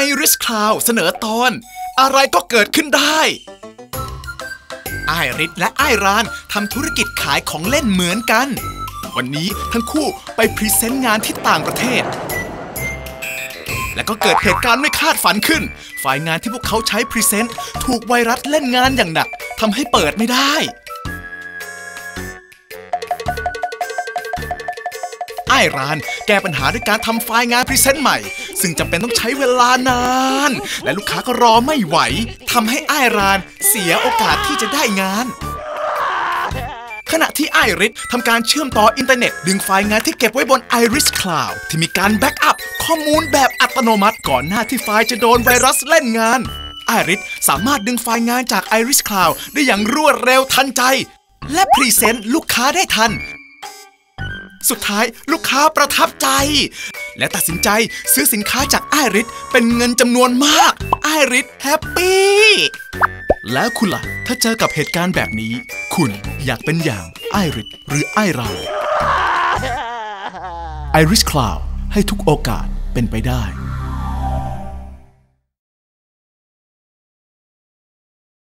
Iris Cloud เสนอตอน อะไรก็เกิดขึ้นได้ ไอริสและไอรานทำธุรกิจขายของเล่นเหมือนกัน วันนี้ทั้งคู่ไปพรีเซนต์งานที่ต่างประเทศ และก็เกิดเหตุการณ์ไม่คาดฝันขึ้น ฝ่ายงานที่พวกเขาใช้พรีเซนต์ถูกไวรัสเล่นงานอย่างหนักทำให้เปิดไม่ได้ ไอราน แก้ปัญหาด้วยการทำไฟล์งานพรีเซนต์ใหม่ ซึ่งจำเป็นต้องใช้เวลานาน และลูกค้าก็รอไม่ไหวทำให้ไอราน เสียโอกาสที่จะได้งานขณะที่ไอริสทำการเชื่อมต่ออินเทอร์เน็ต ดึงไฟล์งานที่เก็บไว้บน Iris Cloud ที่มีการแบ็กอัพข้อมูลแบบอัตโนมัติ ก่อนหน้าที่ไฟล์จะโดนไวรัสเล่นงาน ไอริสสามารถดึงไฟล์งานจาก Iris Cloud ได้อย่างรวดเร็วทันใจ และพรีเซนต์ลูกค้าได้ทัน สุดท้ายลูกค้าประทับใจ และตัดสินใจซื้อสินค้าจากไอริสเป็นเงินจำนวนมากไอริสแฮปปี้แล้วคุณล่ะ ถ้าเจอกับเหตุการณ์แบบนี้ คุณอยากเป็นอย่างไอริสหรือไอราไอริสคลาวให้ทุกโอกาสเป็นไปได้